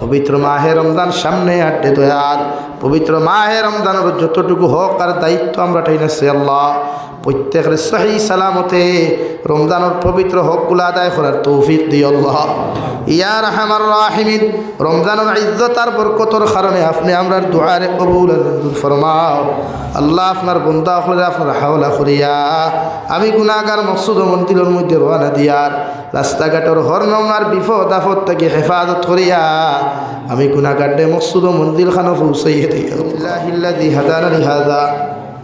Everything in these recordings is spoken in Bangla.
পবিত্র মাহে রমজান সামনে আড্ডে দয়াল পবিত্র মাহে রমজানের যতটুকু হক আর দায়িত্ব আমরা ঠাইনাছি আল্লাহ। প্রত্যেকের সহি সালামতে রমজানের পবিত্র হকগুলো আদায় করার তৌফিক দিও আল্লাহ। ইয়ার হামার রাহিমিন, রমজানের ইজ্জত আর বরকতর কারণে আপনি আমরা দোয়ারে কবুল ফরমাও। আল্লাহ আপনার বন্ধা হলে আপনার হাওলা করিয়া, আমি গুণাগার মকসুদ মন্দিরের মধ্যে রওনা দিয়ার রাস্তাঘাটের হরনমার বিপদ আপদ থেকে হেফাজত করিয়া, আমি গুণাগাড্ডে মকসুদ মন্দির খানো পৌঁছাইয়ে লিহাদা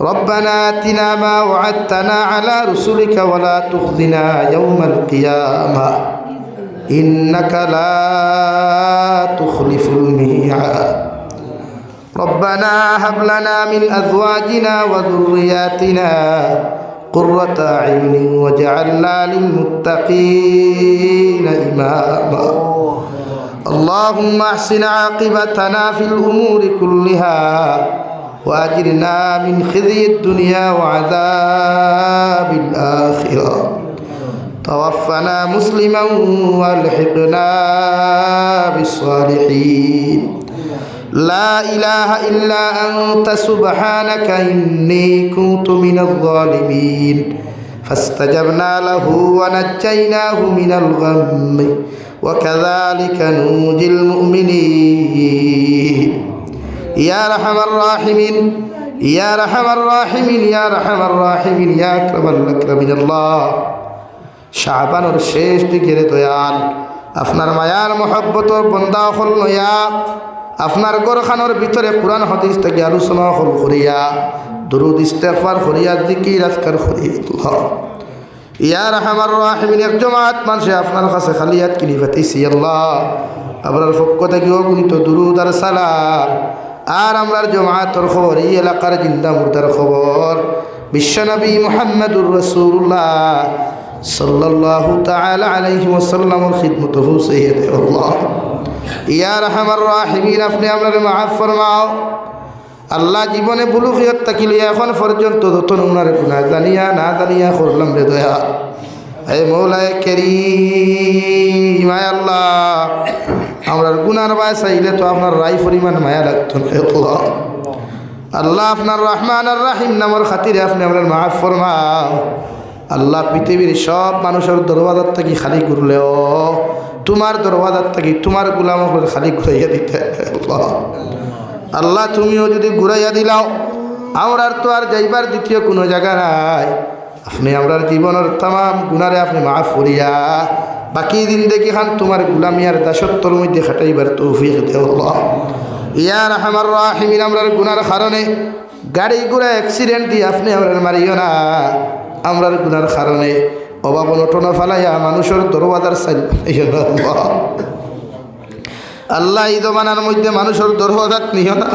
ربنا آتنا ما وعدتنا على رسلك ولا تخزنا يوم القيامة. إنك لا تخلف الميعاد. ربنا هب لنا من أزواجنا وذرياتنا قرة أعين واجعلنا للمتقين إماما. اللهم أحسن عاقبتنا في الأمور كلها. وأجرنا من خزي الدنيا وعذاب الآخرة. توفنا مسلما وألحقنا بالصالحين. لا إله إلا أنت سبحانك إني كنت من الظالمين. فاستجبنا له ونجيناه من الغم. وكذلك نوجي المؤمنين. ইয়া রাহমার রাহিমিন, ইয়া রাহমার রাহিমিন, ইয়া রাহমার রাহিমিন, ইয়া আকরামাল আকরামিন আল্লাহ শাহবানোর শেষ দিকে দয়াল, আপনার মায়ার মহব্বতর বন্দা হল নয়া, আপনার গরখানোর ভিতরে কোরআন হদিস থেকে আলোচনা হল করিয়া, দুরুদ ইস্তেফার করিয়া দিকে রাজকার করিয়া ইয়া রাহমার রাহিমিন, এক জমাত মানুষে আপনার কাছে খালিয়াত কিনি ফাতিছি আল্লাহ। আপনার পক্ষ থেকে অগুণিত দুরুদ আর সালাম। আর আমরার জমাতর খবর, এই এলাকার জিন্দা মুর্দার খবর। বিশ্বনবী মোহাম্মদুর রসুল্লাহ সাল্লাল্লাহু তাআলা আলাইহি ওয়াসাল্লামের খিদমত পৌঁছাইয়ে দে আল্লাহ ইয়া রাহমার রাহিমিন, আপনি আপনার মাফ ফরমাও। আল্লাহ জীবনে বুলুকিয়ত থাকিলে এখন পর্যন্ত যত উনারে গুণা জানিয়া না জানিয়া করলাম রে দয়া। হে মৌলায় কেরি মায় আল্লাহ। আমরা গুনার বায় চাইলে তো আপনার রাই পরিমাণ মায়া হে আল্লাহ। আপনার রহমান আর রাহিম নামর খাতিরে আপনি আপনার মাফ ফরমাও। আল্লাহ পৃথিবীর সব মানুষের দরওয়াজার থেকে খালি ঘুরলেও তোমার দরওয়াজার থেকে তোমার গুলাম খালি ঘুরাইয়া দিতে আল্লাহ। তুমিও যদি ঘুরাইয়া দিলাও, আমরার তো আর যাইবার দ্বিতীয় কোনো জায়গা নাই। আপনি আমরার জীবনের তাম গুণারে আপনি মাফ করিয়া বাকি দিন দেখি খান তোমার গুলামিয়ার দাসত্বর মধ্যে খাটাইবার তৌফিক ইয়ার আমার রাহিমিন আমরার গুনার কারণে গাড়ি ঘোড়া অ্যাক্সিডেন্ট দিয়ে আপনি আমরার মারিও না। আমরার গুনার কারণে অভাব অনটনা ফালাইয়া মানুষের সাইল আল্লাহ। এই জমানার মধ্যে মানুষের দরওয়াজাত নিও না।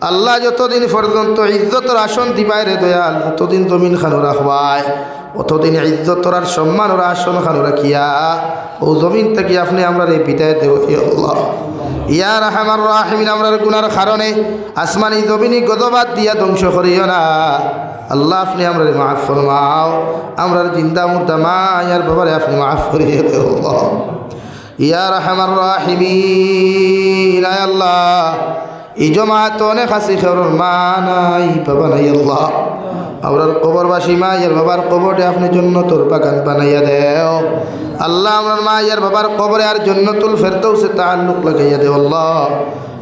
আল্লাহ যতদিন পর্যন্ত ইজ্জতর আসন দিবাই রে দয়াল, ততদিন জমিন খানো রাখবায়। অতদিন ইজ্জতর আর সম্মানের আসন খানো রাখিয়া ও জমিন থেকে আপনি আমরা এই বিদায় দেব ইয়া রাহমার রাহিমিন আমরার গুনার কারণে আসমানি জমিনি গদবাদ দিয়া ধ্বংস করিও না। আল্লাহ, আপনি আমরা মাফ ফরমাও। আমরার জিন্দা মুর্দা মা ইয়ার বাবারে আপনি মাফ করিয়ে দেব ইয়া রাহমার রাহিমিন, আয় আল্লাহ। এই অনেক হাসি খের মা নাই বাবা নাই আল্লাহ। আমরার কবরবাসী মা ইয়ার বাবার কবরে আপনি জন্নতর বাগান বানাইয়া দেও। আল্লাহ আমরার মা, ইয়ার বাবার কবরে আর জন্নতুল ফেরতৌসে তাল্লুক লাগাইয়া দেও, আল্লাহ।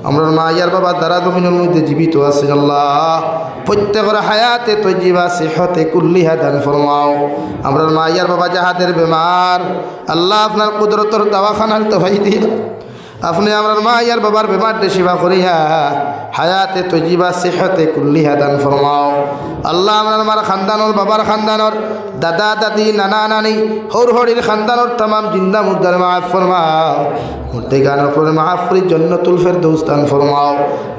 আমরার মা, ইয়ার বাবা দ্বারা জমিনের মধ্যে জীবিত আছে আল্লাহ। প্রত্যেকের হায়াতে তো জীবা সেহতে কুল্লিহা দান ফরমাও। আমরার মা, ইয়ার বাবা যাহাদের বেমার, আল্লাহ আপনার কুদরতর দাওয়াখানার তো ভাই দিয়া আপনি আমার মা, ইয়ার বাবার ব্যাপারটি সেবা করিয়া হায়াতে তজিবা সেহতে কুল্লিহা দান ফরমাও। আল্লাহ আমার মার খানদানোর, বাবার খানদানোর দাদা, দাদি, নানা, নানি হর হরির খানদানোর তামাম জিন্দা মুর্দার মাফ ফরমাও। মুর্দে গান অকলের মাফ করি জন্নতুল ফের দৌস্তান ফরমাও।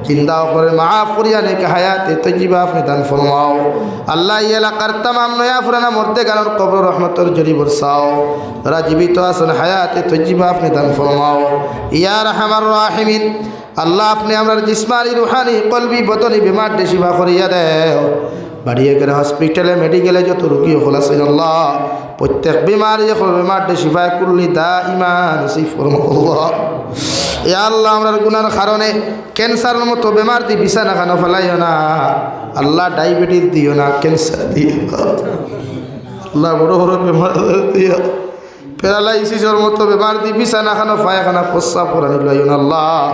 জিন্দা মাফ করি অনেক হায়াতে তজিবা আপনি দান ফরমাও। আল্লাহ এলাকার তামাম নয়া ফুরানা মর্দে গানোর কবর রহমতর জরি বরসাও। তারা জীবিত আছেন, হায়াতে তজিবা আপনি দান ফরমাও। ইয়ার হামার রাহিমিন, আল্লাহ আপনি আমরা জিসমানি, রুহানি, কলবি বতনি বিমার শিফা করিয়া দেও। বাড়িয়ে গেলে হসপিটালে মেডিকেলে যত রুগী হল আছেন আল্লাহ, প্রত্যেক বিমার বিমার শিফায় করলি দা ইমান এ আল্লাহ, আমরা গুনার কারণে ক্যান্সারের মতো বেমার দি বিছানা খানো ফেলাইও না। আল্লাহ ডায়াবেটিস দিও না, ক্যান্সার দিও। আল্লাহ বড় বড় বেমার দিও প্যারালাইসিসের মতো বেমার দি বিছানা খানো পায়খানা, প্রস্রাব করানি লইও আল্লাহ।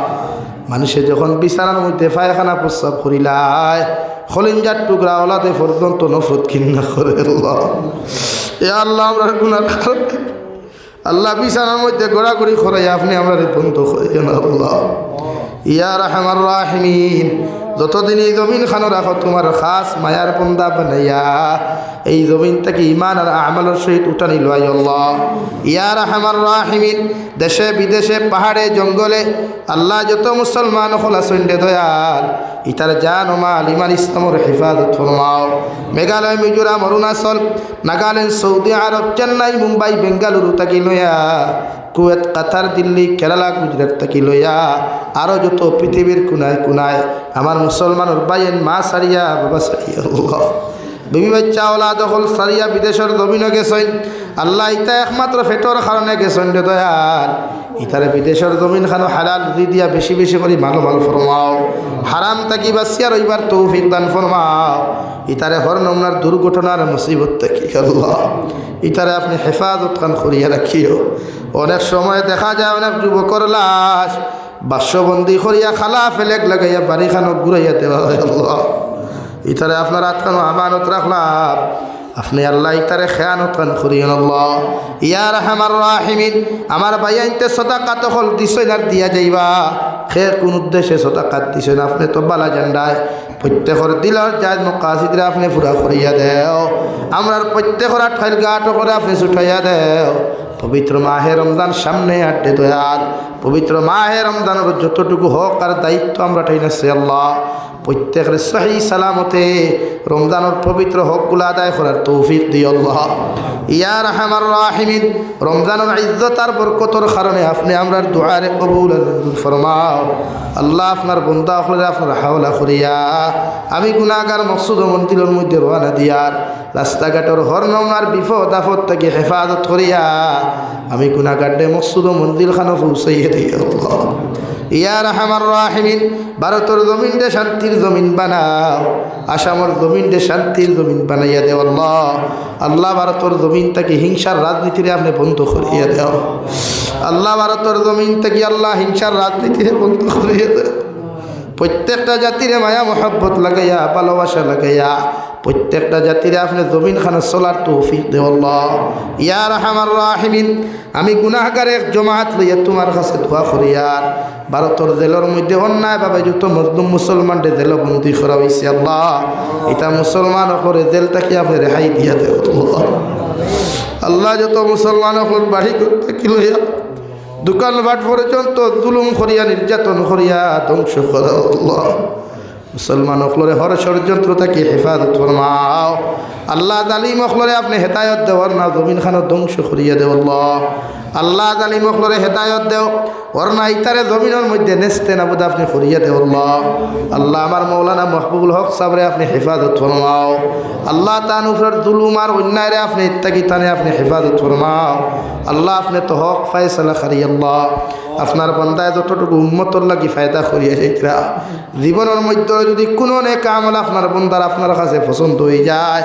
মানুষে যখন বিছানার মধ্যে পায়খানা, প্রস্রাব করিলায়, খলিঞ্জার টুকরা ওলাতে পর্যন্ত নফরত কিন্না করে আল্লাহ। এ আল্লাহ আমরা কারণে। আল্লাহ বিছানার মধ্যে গোড়াগড়ি খরাই আপনি আমরা বন্ধ করেন আল্লাহ। ইয়া রাহমার রাহিমিন। যতদিন এই জমিন খানো রাখো তোমার খাস মায়ার পন্দা বানাইয়া, এই জমিন থেকে ইমান আর আমলের সহিত উঠানি লয় আল্লাহ। ইয়া রাহমার রাহিমিন, দেশে বিদেশে পাহাড়ে জঙ্গলে আল্লাহ যত মুসলমান হলা সন্ডে দয়াল, ইতার জান ও মাল ইমান ইসলামর হেফাজত ফরমাও। মেঘালয়, মিজোরাম, অরুণাচল, নাগাল্যান্ড, সৌদি আরব, চেন্নাই, মুম্বাই, বেঙ্গালুরু তাকি লইয়া কুয়েত, কাতার, দিল্লি, কেরালা, গুজরাট তাকি লইয়া আরও যত পৃথিবীর কুনায় কুনায় আমার মুসলমানের বাইয়েন মা সারিয়া, বাবা সারিয়া বিবি বাচ্চা ওলা দখল সারিয়া বিদেশের জমিনও গেছেন। আল্লাহ ইতা একমাত্র ফেটর কারণে গেছেন রে দয়াল। ইতারে বিদেশের জমিন খানো হালাল দি দিয়া বেশি বেশি করে মালো মাল ফরমাও। হারাম তাকি বাসিয়া রইবার তৌফিক দান ফরমাও। ইতারে হর নমনার দুর্ঘটনার মুসিবত থাকি, আল্লাহ। ইতারে আপনি হেফাজত খান করিয়া রাখিও। অনেক সময় দেখা যায় অনেক যুবকর লাশ বাস্যবন্দি করিয়া খালা ফেলেক লাগাইয়া বাড়ি খানো ঘুরাইয়া দেওয়া হয় আল্লাহ। ইতারে আপনার আত্মানো আমানত রাখলাম। আপনি আল্লাহ ইতারে খেয়ানত করিয়েন আল্লাহ। ইয়ার হামার রাহিমিন, আমার বাইয়াইতে সদাকাত হল দিছেন আর দিয়া যাইবা। সে কোন উদ্দেশ্যে সদাকাত দিছেন আপনি তো বালা জান্ডায়। প্রত্যেকর দিলর যাজ মকাশিদরা আপনি পুরা করিয়া দেও। আমরার প্রত্যেকর আঠাইল গাট করে আপনি ছুটাইয়া দেও। পবিত্র মাহে রমজান সামনে আড্ডে দয়াল। পবিত্র মাহে রমজানের যতটুকু হোক আর দায়িত্ব আমরা ঠাইনাছি আল্লাহ। প্রত্যেকের সহি সালামতে রমজানের পবিত্র হকগুলো আদায় করার তৌফিক দি আল্লাহ। ইয়ার হামার রাহিমিন রমজানের ইজ্জত আর বরকতর কারণে আপনি আমরার দোয়ারে কবুল ফরমাও। আল্লাহ আপনার বন্ধা হলে আপনার হাওলা করিয়া, আমি গুণাগার মকসুদ মন্দিরের মধ্যে রওনা দিয়ার, রাস্তাঘাটের হরনমার বিপদ আপদ থেকে হেফাজত করিয়া, আমি গুণাগাড্ডে মকসুদ মন্দির খানো পৌঁছাইয়ে ইয়ার হামার রাহিমিন ভারতের জমিন দে শান্তির জমিন বানাও। আসামর জমিন দে শান্তির জমিন বানাইয়া দেও আল্লাহ। আল্লাহ ভারতের জমিন থেকে হিংসার রাজনীতিরে আপনি বন্ধ করিয়া দেও। আল্লাহ ভারতের জমিন থেকে আল্লাহ হিংসার রাজনীতিরে বন্ধ করিয়া দেও। প্রত্যেকটা জাতিরে মায়া, মোহাব্বত লাগাইয়া, ভালোবাসা লাগাইয়া, প্রত্যেকটা জাতিরে আপনি জমিন খানা চলার তৌফিক দেওয়াল্লাহ ইয়ার হামার রাহিমিন, আমি গুনাহগার এক জমাত লইয়া তোমার কাছে দোয়া করিয়ার ভারতের জেলের মধ্যে অন্যায় ভাবে যত মজলুম মুসলমানদের জেল বন্দি করা হয়েছে আল্লাহ। এটা মুসলমান করে জেল থেকে আপনি রেহাই দিয়া দেও আল্লাহ। যত মুসলমান বাড়ি করতে কি লইয়া দোকানপাট পর্যন্ত জুলুম করিয়া, নির্যাতন করিয়া ধ্বংস করা মুসলমান অখলরে হর ষড়যন্ত্র তাকে হেফাজত ফরমাও? আল্লাহ জালিম অখলরে আপনি হেদায়ত দেওয়ার না জমিন খানো ধ্বংস করিয়া দেও আল্লাহ। আল্লাহ জালিম অখলরে হেদায়ত দেও ওর না ইতারে জমিনের মধ্যে নেস্তে না বোধ আপনি করিয়া দেও আল্লাহ। আমার মৌলানা মহবুবুল হক সাবরে আপনি হেফাজত ফরমাও। আল্লাহ তান উপরের জুলুম আর অন্যায়রে আপনি ইত্যাকি তানে আপনি হেফাজত ফরমাও। আল্লাহ আপনি তো হক ফায়সালা খারি আল্লাহ। আপনার বন্দায় যতটুকু উন্মতর লাগি ফায়দা করিয়া সেইটা জীবনের মধ্যে যদি কোনো নেক আমল আপনার বন্দার আপনার কাছে পছন্দ হয়ে যায়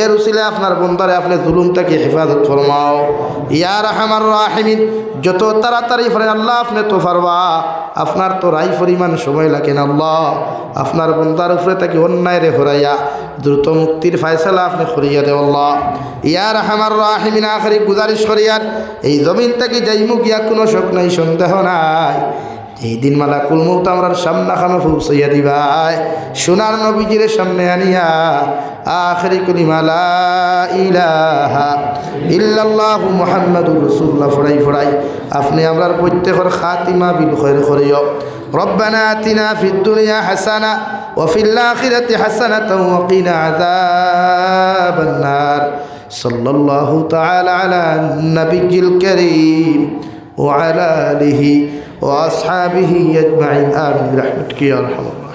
এর উচিলে আপনার বন্দারে আপনি জুলুমটাকে হেফাজত ফরমাও। ইয়ার আমার রাহিমিন, যত তাড়াতাড়ি ফেরেন আল্লাহ আপনি তো পারবা আপনার তো রাই পরিমাণ সময় লাগে না আল্লাহ। আপনার বন্দার উপরে তাকে অন্যায় রে হরাইয়া দ্রুত মুক্তির ফায়সালা আপনি করিয়া দেও আল্লাহ। ইয়ার আমার রাহিমিন, আখরি গুজারিশ করিয়ার, এই জমিন থেকে যাইমু গিয়া কোনো শোক নাই, সন্দেহ নাই। এই দিন মালাকুল মৌত আমরার সামনা খামে পৌঁছাইয়া দিবাই সোনার নবীজির সামনে আনিয়া আখরি কলিমা লা ইলাহা ইল্লাল্লাহু মুহাম্মাদুর রাসূলুল্লাহ ফড়াই ফড়াই আপনি আমরার প্রত্যেকের খাতিমা বিল খৈর করিও ربنا آتنا في الدنيا حسنة وفي الآخرة حسنة وقنا عذاب النار صلى الله تعالى على النبي الكريم وعلى آله وأصحابه أجمعين آمين برحمتك يا الراحمين.